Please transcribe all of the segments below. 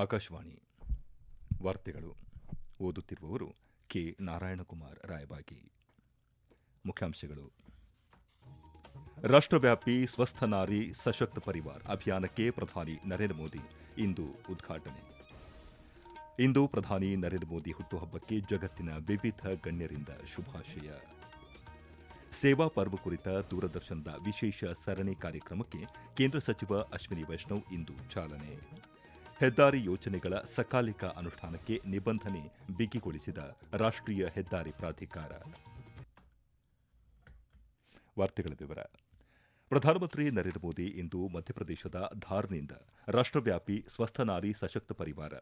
ಆಕಾಶವಾಣಿ ವಾರ್ತೆಗಳು ಓದುತ್ತಿರುವವರು ಕೆ ನಾರಾಯಣಕುಮಾರ್ ರಾಯಬಾಗಿ. ಮುಖ್ಯಾಂಶಗಳು. ರಾಷ್ಟ್ರವ್ಯಾಪಿ ಸ್ವಸ್ಥ ನಾರಿ ಸಶಕ್ತ ಪರಿವಾರ್ ಅಭಿಯಾನಕ್ಕೆ ಪ್ರಧಾನಿ ನರೇಂದ್ರ ಮೋದಿ ಇಂದು ಉದ್ಘಾಟನೆ. ಇಂದು ಪ್ರಧಾನಿ ನರೇಂದ್ರ ಮೋದಿ ಹುಟ್ಟುಹಬ್ಬಕ್ಕೆ ಜಗತ್ತಿನ ವಿವಿಧ ಗಣ್ಯರಿಂದ ಶುಭಾಶಯ. ಸೇವಾ ಪರ್ವ ಕುರಿತ ದೂರದರ್ಶನದ ವಿಶೇಷ ಸರಣಿ ಕಾರ್ಯಕ್ರಮಕ್ಕೆ ಕೇಂದ್ರ ಸಚಿವ ಅಶ್ವಿನಿ ವೈಷ್ಣವ್ ಇಂದು ಚಾಲನೆ. ಹೆದ್ದಾರಿ ಯೋಜನೆಗಳ ಸಕಾಲಿಕ ಅನುಷ್ಠಾನಕ್ಕೆ ನಿಬಂಧನೆ ಬಿಗಿಗೊಳಿಸಿದ ರಾಷ್ಟ್ರೀಯ ಹೆದ್ದಾರಿ ಪ್ರಾಧಿಕಾರ. ವಾರ್ತೆಗಳ ವಿವರ. ಪ್ರಧಾನಮಂತ್ರಿ ನರೇಂದ್ರ ಮೋದಿ ಇಂದು ಮಧ್ಯಪ್ರದೇಶದ ಧಾರ್ನಿಂದ ರಾಷ್ಟ್ರವ್ಯಾಪಿ ಸ್ವಸ್ಥ ನಾರಿ ಸಶಕ್ತ ಪರಿವಾರ,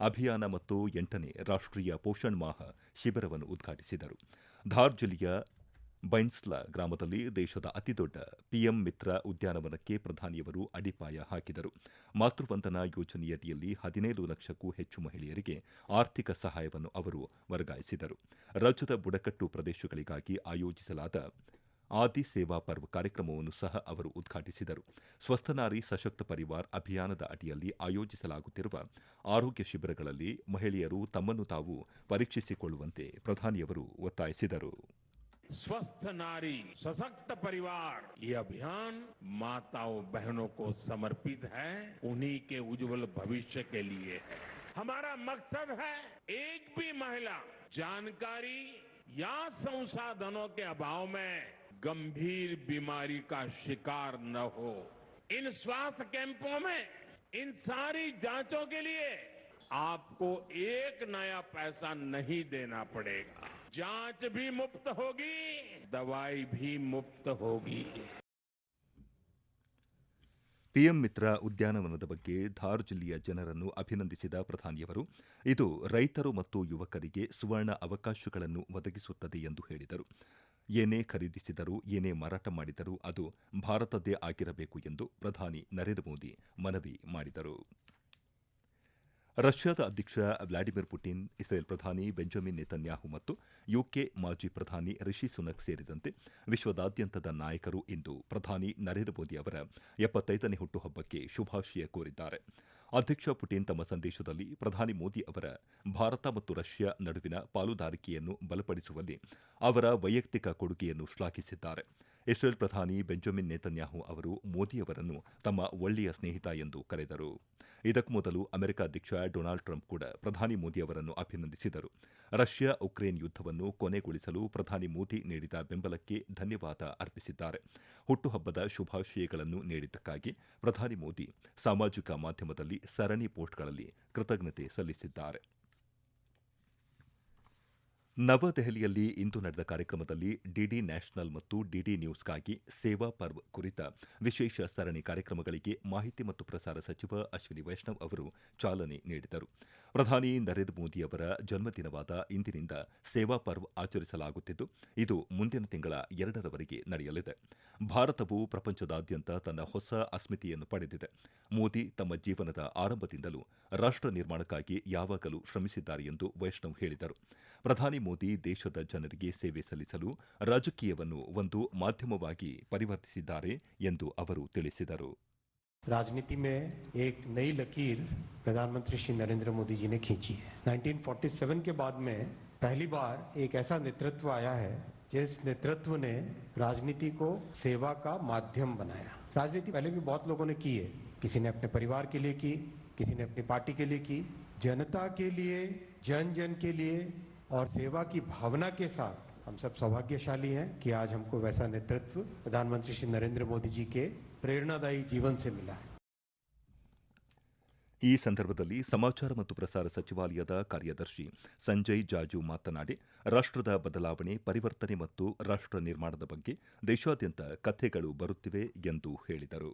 ಅಭಿಯಾನ ಮತ್ತು ಎಂಟನೇ ರಾಷ್ಟ್ರೀಯ ಪೋಷಣ್ ಮಾಹ ಶಿಬಿರವನ್ನು ಉದ್ಘಾಟಿಸಿದರು. ಧಾರ್ ಜಿಲ್ಲೆಯ ಬೈನ್ಸ್ಲಾ ಗ್ರಾಮದಲ್ಲಿ ದೇಶದ ಅತಿದೊಡ್ಡ ಪಿಎಂ ಮಿತ್ರ ಉದ್ಯಾನವನಕ್ಕೆ ಪ್ರಧಾನಿಯವರು ಅಡಿಪಾಯ ಹಾಕಿದರು. ಮಾತೃವಂದನಾ ಯೋಜನೆಯಡಿಯಲ್ಲಿ ಹದಿನೈದು ಲಕ್ಷಕ್ಕೂ ಹೆಚ್ಚು ಮಹಿಳೆಯರಿಗೆ ಆರ್ಥಿಕ ಸಹಾಯವನ್ನು ಅವರು ವರ್ಗಾಯಿಸಿದರು. ರಾಜ್ಯದ ಬುಡಕಟ್ಟು ಪ್ರದೇಶಗಳಿಗಾಗಿ ಆಯೋಜಿಸಲಾದ ಆದಿ ಸೇವಾ ಪರ್ವ ಕಾರ್ಯಕ್ರಮವನ್ನು ಸಹ ಅವರು ಉದ್ಘಾಟಿಸಿದರು. ಸ್ವಸ್ಥ ನಾರಿ ಸಶಕ್ತ ಪರಿವಾರ್ ಅಭಿಯಾನದ ಅಡಿಯಲ್ಲಿ ಆಯೋಜಿಸಲಾಗುತ್ತಿರುವ ಆರೋಗ್ಯ ಶಿಬಿರಗಳಲ್ಲಿ ಮಹಿಳೆಯರು ತಮ್ಮನ್ನು ತಾವು ಪರೀಕ್ಷಿಸಿಕೊಳ್ಳುವಂತೆ ಪ್ರಧಾನಿಯವರು ಒತ್ತಾಯಿಸಿದರು. स्वस्थ नारी, सशक्त परिवार। ये अभियान माताओं, बहनों को समर्पित है, उन्हीं के उज्जवल भविष्य के लिए है। हमारा मकसद है एक भी महिला जानकारी या संसाधनों के अभाव में गंभीर बीमारी का शिकार न हो। इन स्वास्थ्य कैंपों में, इन सारी जांचों के लिए आपको एक नया पैसा नहीं देना पड़ेगा जांच भी मुफ्त होगी दवाई भी मुफ्त होगी ಪಿಎಂ ಮಿತ್ರ ಉದ್ಯಾನವನದ ಬಗ್ಗೆ ಧಾರ್ ಜಿಲ್ಲೆಯ ಜನರನ್ನು ಅಭಿನಂದಿಸಿದ ಪ್ರಧಾನಿಯವರು ಇದು ರೈತರು ಮತ್ತು ಯುವಕರಿಗೆ ಸುವರ್ಣ ಅವಕಾಶಗಳನ್ನು ಒದಗಿಸುತ್ತದೆ ಎಂದು ಹೇಳಿದರು ಏನೇ ಖರೀದಿಸಿದರೂ ಏನೇ ಮಾರಾಟ ಮಾಡಿದರೂ ಅದು ಭಾರತದ್ದೇ ಆಗಿರಬೇಕು ಎಂದು ಪ್ರಧಾನಿ ನರೇಂದ್ರ ಮೋದಿ ಮನವಿ ಮಾಡಿದರು ರಷ್ಯಾದ ಅಧ್ಯಕ್ಷ ವ್ಲಾಡಿಮಿರ್ ಪುಟಿನ್, ಇಸ್ರೇಲ್ ಪ್ರಧಾನಿ ಬೆಂಜಮಿನ್ ನೆತನ್ಯಾಹು ಮತ್ತು ಯುಕೆ ಮಾಜಿ ಪ್ರಧಾನಿ ರಿಷಿ ಸುನಕ್ ಸೇರಿದಂತೆ ವಿಶ್ವದಾದ್ಯಂತದ ನಾಯಕರು ಇಂದು ಪ್ರಧಾನಿ ನರೇಂದ್ರ ಮೋದಿ ಅವರ ಎಪ್ಪತ್ತೈದನೇ ಹುಟ್ಟುಹಬ್ಬಕ್ಕೆ ಶುಭಾಶಯ ಕೋರಿದ್ದಾರೆ. ಅಧ್ಯಕ್ಷ ಪುಟಿನ್ ತಮ್ಮ ಸಂದೇಶದಲ್ಲಿ ಪ್ರಧಾನಿ ಮೋದಿ ಅವರ ಭಾರತ ಮತ್ತು ರಷ್ಯಾ ನಡುವಿನ ಪಾಲುದಾರಿಕೆಯನ್ನು ಬಲಪಡಿಸುವಲ್ಲಿ ಅವರ ವೈಯಕ್ತಿಕ ಕೊಡುಗೆಯನ್ನು ಶ್ಲಾಘಿಸಿದ್ದಾರೆ. ಇಸ್ರೇಲ್ ಪ್ರಧಾನಿ ಬೆಂಜಮಿನ್ ನೇತನ್ಯಾಹು ಅವರು ಮೋದಿಯವರನ್ನು ತಮ್ಮ ಒಳ್ಳೆಯ ಸ್ನೇಹಿತ ಎಂದು ಕರೆದರು. ಇದಕ್ಕೂ ಮೊದಲು ಅಮೆರಿಕ ಅಧ್ಯಕ್ಷ ಡೊನಾಲ್ಡ್ ಟ್ರಂಪ್ ಕೂಡ ಪ್ರಧಾನಿ ಮೋದಿ ಅವರನ್ನು ಅಭಿನಂದಿಸಿದರು. ರಷ್ಯಾ ಉಕ್ರೇನ್ ಯುದ್ಧವನ್ನು ಕೊನೆಗೊಳಿಸಲು ಪ್ರಧಾನಿ ಮೋದಿ ನೀಡಿದ ಬೆಂಬಲಕ್ಕೆ ಧನ್ಯವಾದ ಅರ್ಪಿಸಿದ್ದಾರೆ. ಹುಟ್ಟುಹಬ್ಬದ ಶುಭಾಶಯಗಳನ್ನು ನೀಡಿದ್ದಕ್ಕಾಗಿ ಪ್ರಧಾನಿ ಮೋದಿ ಸಾಮಾಜಿಕ ಮಾಧ್ಯಮದಲ್ಲಿ ಸರಣಿ ಪೋಸ್ಟ್ಗಳಲ್ಲಿ ಕೃತಜ್ಞತೆ ಸಲ್ಲಿಸಿದ್ದಾರೆ. ನವದೆಹಲಿಯಲ್ಲಿ ಇಂದು ನಡೆದ ಕಾರ್ಯಕ್ರಮದಲ್ಲಿ ಡಿಡಿ ನ್ಯಾಷನಲ್ ಮತ್ತು ಡಿಡಿ ನ್ಯೂಸ್ಗಾಗಿ ಸೇವಾ ಪರ್ವ್ ಕುರಿತ ವಿಶೇಷ ಸರಣಿ ಕಾರ್ಯಕ್ರಮಗಳಿಗೆ ಮಾಹಿತಿ ಮತ್ತು ಪ್ರಸಾರ ಸಚಿವ ಅಶ್ವಿನಿ ವೈಷ್ಣವ್ ಅವರು ಚಾಲನೆ ನೀಡಿದರು. ಪ್ರಧಾನಿ ನರೇಂದ್ರ ಮೋದಿ ಅವರ ಜನ್ಮದಿನವಾದ ಇಂದಿನಿಂದ ಸೇವಾ ಪರ್ವ್ ಆಚರಿಸಲಾಗುತ್ತಿದ್ದು, ಇದು ಮುಂದಿನ ತಿಂಗಳ ಎರಡರವರೆಗೆ ನಡೆಯಲಿದೆ. ಭಾರತವು ಪ್ರಪಂಚದಾದ್ಯಂತ ತನ್ನ ಹೊಸ ಅಸ್ಮಿತೆಯನ್ನು ಪಡೆದಿದೆ. ಮೋದಿ ತಮ್ಮ ಜೀವನದ ಆರಂಭದಿಂದಲೂ ರಾಷ್ಟ್ರ ನಿರ್ಮಾಣಕ್ಕಾಗಿ ಯಾವಾಗಲೂ ಶ್ರಮಿಸಿದ್ದಾರೆ ಎಂದು ವೈಷ್ಣವ್ ಹೇಳಿದರು. ಪ್ರಧಾನಿ ಮೋದಿ ದೇಶದ ಜನರಿಗೆ ಸೇವೆ ಸಲ್ಲಿಸಲು ರಾಜಕೀಯವನ್ನು ಒಂದು ಮಾಧ್ಯಮವಾಗಿ ಪರಿವರ್ತಿಸಿದ್ದಾರೆ ಎಂದು ಅವರು ತಿಳಿಸಿದರು राजनीति में एक नई लकीर प्रधानमंत्री श्री नरेंद्र मोदी जी ने खींची है 1947 के बाद में पहली बार एक ऐसा नेतृत्व आया है जिस नेतृत्व ने राजनीति को सेवा का माध्यम बनाया राजनीति पहले भी बहुत लोगों ने की है किसी ने अपने परिवार के लिए की किसी ने अपनी पार्टी के लिए की जनता के लिए जन जन के लिए और सेवा की भावना के साथ हम सब सौभाग्यशाली हैं कि आज हमको वैसा नेतृत्व प्रधानमंत्री श्री नरेंद्र मोदी जी के प्रेरणादायी जीवन से मिला है ಈ ಸಂದರ್ಭದಲ್ಲಿ ಸಮಾಚಾರ ಮತ್ತು ಪ್ರಸಾರ ಸಚಿವಾಲಯದ ಕಾರ್ಯದರ್ಶಿ ಸಂಜಯ್ ಜಾಜು ಮಾತನಾಡಿ ರಾಷ್ಟ್ರದ ಬದಲಾವಣೆ ಪರಿವರ್ತನೆ ಮತ್ತು ರಾಷ್ಟ್ರ ನಿರ್ಮಾಣದ ಬಗ್ಗೆ ದೇಶಾದ್ಯಂತ ಕಥೆಗಳು ಬರುತ್ತಿವೆ ಎಂದು ಹೇಳಿದರು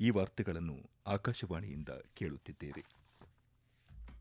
ಈ ವಾರ್ತೆಗಳನ್ನು ಆಕಾಶವಾಣಿಯಿಂದ ಕೇಳುತ್ತಿದ್ದೀರಿ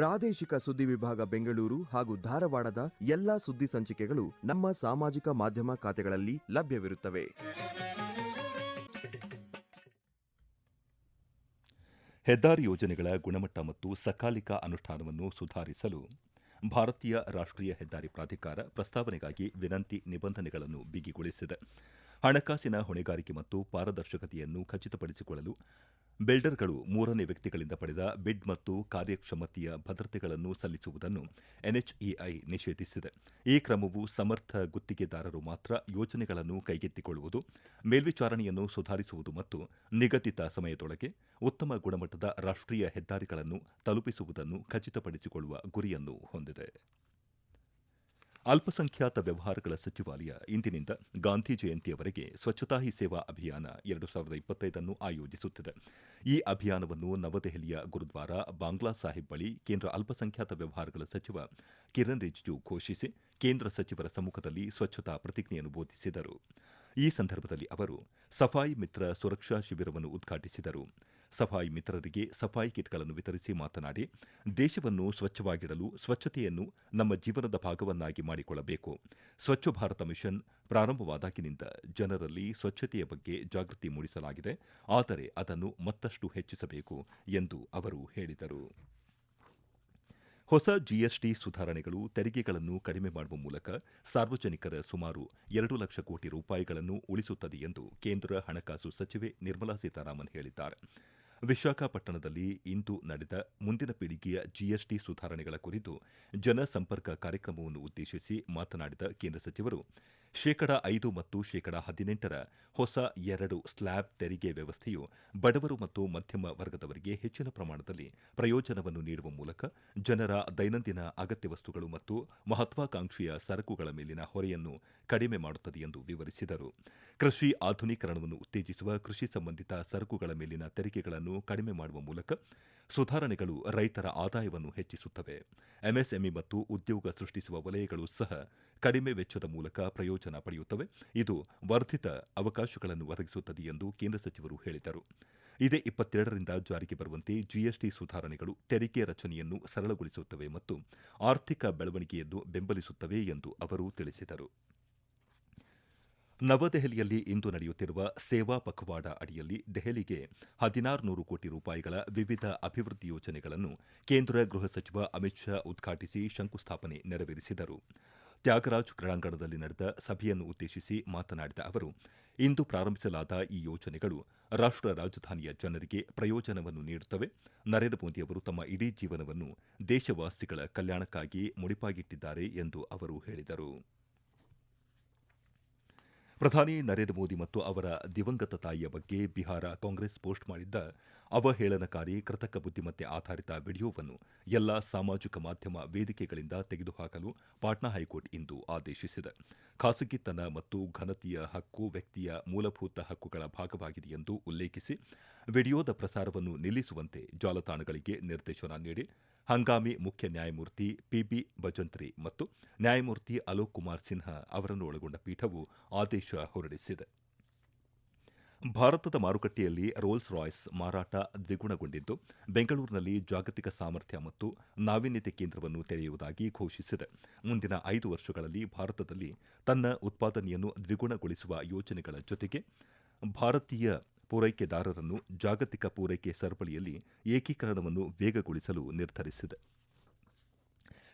ಪ್ರಾದೇಶಿಕ ಸುದ್ದಿ ವಿಭಾಗ ಬೆಂಗಳೂರು ಹಾಗೂ ಧಾರವಾಡದ ಎಲ್ಲಾ ಸುದ್ದಿ ಸಂಚಿಕೆಗಳು ನಮ್ಮ ಸಾಮಾಜಿಕ ಮಾಧ್ಯಮ ಖಾತೆಗಳಲ್ಲಿ ಲಭ್ಯವಿರುತ್ತವೆ. ಹೆದ್ದಾರಿ ಯೋಜನೆಗಳ ಗುಣಮಟ್ಟ ಮತ್ತು ಸಕಾಲಿಕ ಅನುಷ್ಠಾನವನ್ನು ಸುಧಾರಿಸಲು ಭಾರತೀಯ ರಾಷ್ಟ್ರೀಯ ಹೆದ್ದಾರಿ ಪ್ರಾಧಿಕಾರ ಪ್ರಸ್ತಾವನೆಗಾಗಿ ವಿನಂತಿ ನಿಬಂಧನೆಗಳನ್ನು ಬಿಗಿಗೊಳಿಸಿದೆ. ಹಣಕಾಸಿನ ಹೊಣೆಗಾರಿಕೆ ಮತ್ತು ಪಾರದರ್ಶಕತೆಯನ್ನು ಖಚಿತಪಡಿಸಿಕೊಳ್ಳಲು ಬಿಲ್ಡರ್ಗಳು ಮೂರನೇ ವ್ಯಕ್ತಿಗಳಿಂದ ಪಡೆದ ಬಿಡ್ ಮತ್ತು ಕಾರ್ಯಕ್ಷಮತೆಯ ಭದ್ರತೆಗಳನ್ನು ಸಲ್ಲಿಸುವುದನ್ನು ಎನ್ಎಚ್ಇಐ ನಿಷೇಧಿಸಿದೆ. ಈ ಕ್ರಮವು ಸಮರ್ಥ ಗುತ್ತಿಗೆದಾರರು ಮಾತ್ರ ಯೋಜನೆಗಳನ್ನು ಕೈಗೆತ್ತಿಕೊಳ್ಳುವುದು, ಮೇಲ್ವಿಚಾರಣೆಯನ್ನು ಸುಧಾರಿಸುವುದು ಮತ್ತು ನಿಗದಿತ ಸಮಯದೊಳಗೆ ಉತ್ತಮ ಗುಣಮಟ್ಟದ ರಾಷ್ಟ್ರೀಯ ಹೆದ್ದಾರಿಗಳನ್ನು ತಲುಪಿಸುವುದನ್ನು ಖಚಿತಪಡಿಸಿಕೊಳ್ಳುವ ಗುರಿಯನ್ನು ಹೊಂದಿದೆ. ಅಲ್ಪಸಂಖ್ಯಾತ ವ್ಯವಹಾರಗಳ ಸಚಿವಾಲಯ ಇಂದಿನಿಂದ ಗಾಂಧಿ ಜಯಂತಿಯವರೆಗೆ ಸ್ವಚ್ಛತಾ ಹಿ ಸೇವಾ ಅಭಿಯಾನ ಎರಡು ಸಾವಿರದ ಇಪ್ಪತ್ತೈದನ್ನು ಆಯೋಜಿಸುತ್ತಿದೆ. ಈ ಅಭಿಯಾನವನ್ನು ನವದೆಹಲಿಯ ಗುರುದ್ವಾರ ಬಾಂಗ್ಲಾ ಸಾಹಿಬ್ ಬಳಿ ಕೇಂದ್ರ ಅಲ್ಪಸಂಖ್ಯಾತ ವ್ಯವಹಾರಗಳ ಸಚಿವ ಕಿರಣ್ ರಿಜಿಜು ಘೋಷಿಸಿ ಕೇಂದ್ರ ಸಚಿವರ ಸಮ್ಮುಖದಲ್ಲಿ ಸ್ವಚ್ಛತಾ ಪ್ರತಿಜ್ಞೆಯನ್ನು ಬೋಧಿಸಿದರು. ಈ ಸಂದರ್ಭದಲ್ಲಿ ಅವರು ಸಫಾಯಿ ಮಿತ್ರ ಸುರಕ್ಷಾ ಶಿಬಿರವನ್ನು ಉದ್ಘಾಟಿಸಿದರು. ಸಫಾಯಿ ಮಿತ್ರರಿಗೆ ಸಫಾಯಿ ಕಿಟ್ಗಳನ್ನು ವಿತರಿಸಿ ಮಾತನಾಡಿ, ದೇಶವನ್ನು ಸ್ವಚ್ಛವಾಗಿಡಲು ಸ್ವಚ್ಛತೆಯನ್ನು ನಮ್ಮ ಜೀವನದ ಭಾಗವನ್ನಾಗಿ ಮಾಡಿಕೊಳ್ಳಬೇಕು. ಸ್ವಚ್ಛ ಭಾರತ ಮಿಷನ್ ಪ್ರಾರಂಭವಾದಾಗಿನಿಂದ ಜನರಲ್ಲಿ ಸ್ವಚ್ಛತೆಯ ಬಗ್ಗೆ ಜಾಗೃತಿ ಮೂಡಿಸಲಾಗಿದೆ. ಆದರೆ ಅದನ್ನು ಮತ್ತಷ್ಟು ಹೆಚ್ಚಿಸಬೇಕು ಎಂದು ಅವರು ಹೇಳಿದರು. ಹೊಸ ಜಿಎಸ್ಟಿ ಸುಧಾರಣೆಗಳು ತೆರಿಗೆಗಳನ್ನು ಕಡಿಮೆ ಮಾಡುವ ಮೂಲಕ ಸಾರ್ವಜನಿಕರ ಸುಮಾರು ಎರಡು ಲಕ್ಷ ಕೋಟಿ ರೂಪಾಯಿಗಳನ್ನು ಉಳಿಸುತ್ತದೆ ಎಂದು ಕೇಂದ್ರ ಹಣಕಾಸು ಸಚಿವೆ ನಿರ್ಮಲಾ ಸೀತಾರಾಮನ್ ಹೇಳಿದ್ದಾರೆ. ವಿಶಾಖಪಟ್ಟಣದಲ್ಲಿ ಇಂದು ನಡೆದ ಮುಂದಿನ ಪೀಳಿಗೆಯ ಜಿಎಸ್ಟಿ ಸುಧಾರಣೆಗಳ ಕುರಿತು ಜನಸಂಪರ್ಕ ಕಾರ್ಯಕ್ರಮವನ್ನು ಉದ್ದೇಶಿಸಿ ಮಾತನಾಡಿದ ಕೇಂದ್ರ ಸಚಿವರು ಶೇಕಡ ಐದು ಮತ್ತು ಶೇಕಡ ಹದಿನೆಂಟರ ಹೊಸ ಎರಡು ಸ್ಲ್ಯಾಬ್ ತೆರಿಗೆ ವ್ಯವಸ್ಥೆಯು ಬಡವರು ಮತ್ತು ಮಧ್ಯಮ ವರ್ಗದವರಿಗೆ ಹೆಚ್ಚಿನ ಪ್ರಮಾಣದಲ್ಲಿ ಪ್ರಯೋಜನವನ್ನು ನೀಡುವ ಮೂಲಕ ಜನರ ದೈನಂದಿನ ಅಗತ್ಯ ವಸ್ತುಗಳು ಮತ್ತು ಮಹತ್ವಾಕಾಂಕ್ಷೆಯ ಸರಕುಗಳ ಮೇಲಿನ ಹೊರೆಯನ್ನು ಕಡಿಮೆ ಮಾಡುತ್ತದೆ ಎಂದು ವಿವರಿಸಿದರು. ಕೃಷಿ ಆಧುನೀಕರಣವನ್ನು ಉತ್ತೇಜಿಸುವ ಕೃಷಿ ಸಂಬಂಧಿತ ಸರಕುಗಳ ಮೇಲಿನ ತೆರಿಗೆಗಳನ್ನು ಕಡಿಮೆ ಮಾಡುವ ಮೂಲಕ ಸುಧಾರಣೆಗಳು ರೈತರ ಆದಾಯವನ್ನು ಹೆಚ್ಚಿಸುತ್ತವೆ. ಎಂಎಸ್ಎಂಇ ಮತ್ತು ಉದ್ಯೋಗ ಸೃಷ್ಟಿಸುವ ವಲಯಗಳು ಸಹ ಕಡಿಮೆ ವೆಚ್ಚದ ಮೂಲಕ ಪ್ರಯೋಜನ ಪಡೆಯುತ್ತವೆ. ಇದು ವರ್ಧಿತ ಅವಕಾಶಗಳನ್ನು ಒದಗಿಸುತ್ತದೆ ಎಂದು ಕೇಂದ್ರ ಸಚಿವರು ಹೇಳಿದರು. ಇದೇ ಇಪ್ಪತ್ತೆರಡರಿಂದ ಜಾರಿಗೆ ಬರುವಂತೆ ಜಿಎಸ್ಟಿ ಸುಧಾರಣೆಗಳು ತೆರಿಗೆ ರಚನೆಯನ್ನು ಸರಳಗೊಳಿಸುತ್ತವೆ ಮತ್ತು ಆರ್ಥಿಕ ಬೆಳವಣಿಗೆಯನ್ನು ಬೆಂಬಲಿಸುತ್ತವೆ ಎಂದು ಅವರು ತಿಳಿಸಿದರು. ನವದೆಹಲಿಯಲ್ಲಿ ಇಂದು ನಡೆಯುತ್ತಿರುವ ಸೇವಾ ಪಖವಾಡ ಅಡಿಯಲ್ಲಿ ದೆಹಲಿಗೆ ಹದಿನಾರು ನೂರು ಕೋಟಿ ರೂಪಾಯಿಗಳ ವಿವಿಧ ಅಭಿವೃದ್ಧಿ ಯೋಜನೆಗಳನ್ನು ಕೇಂದ್ರ ಗೃಹ ಸಚಿವ ಅಮಿತ್ ಶಾ ಉದ್ಘಾಟಿಸಿ ಶಂಕುಸ್ಥಾಪನೆ ನೆರವೇರಿಸಿದರು. ತ್ಯಾಗರಾಜ್ ಕ್ರೀಡಾಂಗಣದಲ್ಲಿ ನಡೆದ ಸಭೆಯನ್ನು ಉದ್ದೇಶಿಸಿ ಮಾತನಾಡಿದ ಅವರು, ಇಂದು ಪ್ರಾರಂಭಿಸಲಾದ ಈ ಯೋಜನೆಗಳು ರಾಷ್ಟ್ರ ರಾಜಧಾನಿಯ ಜನರಿಗೆ ಪ್ರಯೋಜನವನ್ನು ನೀಡುತ್ತವೆ. ನರೇಂದ್ರ ಮೋದಿ ಅವರು ತಮ್ಮ ಇಡೀ ಜೀವನವನ್ನು ದೇಶವಾಸಿಗಳ ಕಲ್ಯಾಣಕ್ಕಾಗಿ ಮುಡಿಪಾಗಿಟ್ಟಿದ್ದಾರೆ ಎಂದು ಅವರು ಹೇಳಿದರು. ಪ್ರಧಾನಿ ನರೇಂದ್ರ ಮೋದಿ ಮತ್ತು ಅವರ ದಿವಂಗತ ತಾಯಿಯ ಬಗ್ಗೆ ಬಿಹಾರ ಕಾಂಗ್ರೆಸ್ ಪೋಸ್ಟ್ ಮಾಡಿದ್ದ ಅವಹೇಳನಕಾರಿ, ಕೃತಕ ಬುದ್ದಿಮತ್ತೆ ಆಧಾರಿತ ವಿಡಿಯೋವನ್ನು ಎಲ್ಲ ಸಾಮಾಜಿಕ ಮಾಧ್ಯಮ ವೇದಿಕೆಗಳಿಂದ ತೆಗೆದುಹಾಕಲು ಪಾಟ್ನಾ ಹೈಕೋರ್ಟ್ ಇಂದು ಆದೇಶಿಸಿದೆ. ಖಾಸಗಿತನ ಮತ್ತು ಘನತೆಯ ಹಕ್ಕು ವ್ಯಕ್ತಿಯ ಮೂಲಭೂತ ಹಕ್ಕುಗಳ ಭಾಗವಾಗಿದೆ ಎಂದು ಉಲ್ಲೇಖಿಸಿ, ವಿಡಿಯೋದ ಪ್ರಸಾರವನ್ನು ನಿಲ್ಲಿಸುವಂತೆ ಜಾಲತಾಣಗಳಿಗೆ ನಿರ್ದೇಶನ ನೀಡಿ ಹಂಗಾಮಿ ಮುಖ್ಯ ನ್ಯಾಯಮೂರ್ತಿ ಪಿಬಿ ಭಜಂತ್ರಿ ಮತ್ತು ನ್ಯಾಯಮೂರ್ತಿ ಅಲೋಕ್ ಕುಮಾರ್ ಸಿನ್ಹಾ ಅವರನ್ನು ಒಳಗೊಂಡ ಪೀಠವು ಆದೇಶ ಹೊರಡಿಸಿದೆ. ಭಾರತದ ಮಾರುಕಟ್ಟೆಯಲ್ಲಿ ರೋಲ್ಸ್ ರಾಯ್ಸ್ ಮಾರಾಟ ದ್ವಿಗುಣಗೊಂಡಿದ್ದು, ಬೆಂಗಳೂರಿನಲ್ಲಿ ಜಾಗತಿಕ ಸಾಮರ್ಥ್ಯ ಮತ್ತು ನಾವೀನ್ಯತೆ ಕೇಂದ್ರವನ್ನು ತೆರೆಯುವುದಾಗಿ ಘೋಷಿಸಿದೆ. ಮುಂದಿನ ಐದು ವರ್ಷಗಳಲ್ಲಿ ಭಾರತದಲ್ಲಿ ತನ್ನ ಉತ್ಪಾದನೆಯನ್ನು ದ್ವಿಗುಣಗೊಳಿಸುವ ಯೋಜನೆಗಳ ಜೊತೆಗೆ ಭಾರತೀಯ ಪೂರೈಕೆದಾರರನ್ನು ಜಾಗತಿಕ ಪೂರೈಕೆ ಸರಪಳಿಯಲ್ಲಿ ಏಕೀಕರಣವನ್ನು ವೇಗಗೊಳಿಸಲು ನಿರ್ಧರಿಸಿದೆ.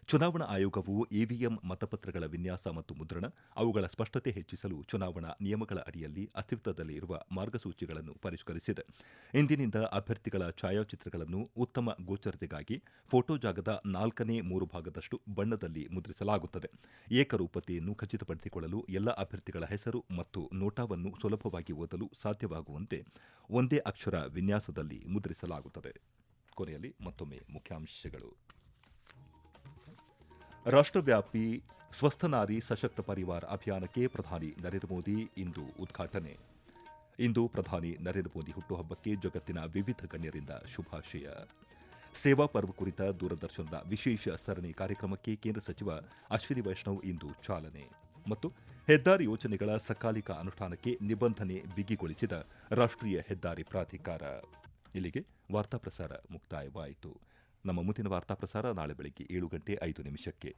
ಚುನಾವಣಾ ಆಯೋಗವು ಇವಿಎಂ ಮತಪತ್ರಗಳ ವಿನ್ಯಾಸ ಮತ್ತು ಮುದ್ರಣ, ಅವುಗಳ ಸ್ಪಷ್ಟತೆ ಹೆಚ್ಚಿಸಲು ಚುನಾವಣಾ ನಿಯಮಗಳ ಅಡಿಯಲ್ಲಿ ಅಸ್ತಿತ್ವದಲ್ಲಿ ಇರುವ ಮಾರ್ಗಸೂಚಿಗಳನ್ನು ಪರಿಷ್ಕರಿಸಿದೆ. ಇಂದಿನಿಂದ ಅಭ್ಯರ್ಥಿಗಳ ಛಾಯಾಚಿತ್ರಗಳನ್ನು ಉತ್ತಮ ಗೋಚರತೆಗಾಗಿ ಫೋಟೋ ಜಾಗದ ನಾಲ್ಕನೇ ಮೂರು ಭಾಗದಷ್ಟು ಬಣ್ಣದಲ್ಲಿ ಮುದ್ರಿಸಲಾಗುತ್ತದೆ. ಏಕರೂಪತೆಯನ್ನು ಖಚಿತಪಡಿಸಿಕೊಳ್ಳಲು ಎಲ್ಲ ಅಭ್ಯರ್ಥಿಗಳ ಹೆಸರು ಮತ್ತು ನೋಟಾವನ್ನು ಸುಲಭವಾಗಿ ಓದಲು ಸಾಧ್ಯವಾಗುವಂತೆ ಒಂದೇ ಅಕ್ಷರ ವಿನ್ಯಾಸದಲ್ಲಿ ಮುದ್ರಿಸಲಾಗುತ್ತದೆ. ಕೊನೆಯಲ್ಲಿ ಮತ್ತೊಮ್ಮೆ ಮುಖ್ಯಾಂಶಗಳು. ರಾಷ್ಟ್ರವ್ಯಾಪಿ ಸ್ವಸ್ಥ ನಾರಿ ಸಶಕ್ತ ಪರಿವಾರ ಅಭಿಯಾನಕ್ಕೆ ಪ್ರಧಾನಿ ನರೇಂದ್ರ ಮೋದಿ ಇಂದು ಉದ್ಘಾಟನೆ. ಇಂದು ಪ್ರಧಾನಿ ನರೇಂದ್ರ ಮೋದಿ ಹುಟ್ಟುಹಬ್ಬಕ್ಕೆ ಜಗತ್ತಿನ ವಿವಿಧ ಗಣ್ಯರಿಂದ ಶುಭಾಶಯ. ಸೇವಾ ಪರ್ವ ಕುರಿತ ದೂರದರ್ಶನದ ವಿಶೇಷ ಸರಣಿ ಕಾರ್ಯಕ್ರಮಕ್ಕೆ ಕೇಂದ್ರ ಸಚಿವ ಅಶ್ವಿನಿ ವೈಷ್ಣವ್ ಇಂದು ಚಾಲನೆ. ಮತ್ತು ಹೆದ್ದಾರಿ ಯೋಜನೆಗಳ ಸಕಾಲಿಕ ಅನುಷ್ಠಾನಕ್ಕೆ ನಿಬಂಧನೆ ಬಿಗಿಗೊಳಿಸಿದ ರಾಷ್ಟ್ರೀಯ ಹೆದ್ದಾರಿ ಪ್ರಾಧಿಕಾರ. ಇಲ್ಲಿಗೆ ವಾರ್ತಾ ಪ್ರಸಾರ ಮುಕ್ತಾಯವಾಯಿತು. ನಮ್ಮ ಮುಂದಿನ ವಾರ್ತಾ ಪ್ರಸಾರ ನಾಳೆ ಬೆಳಗ್ಗೆ ಏಳು ಗಂಟೆ ಐದು ನಿಮಿಷಕ್ಕೆ.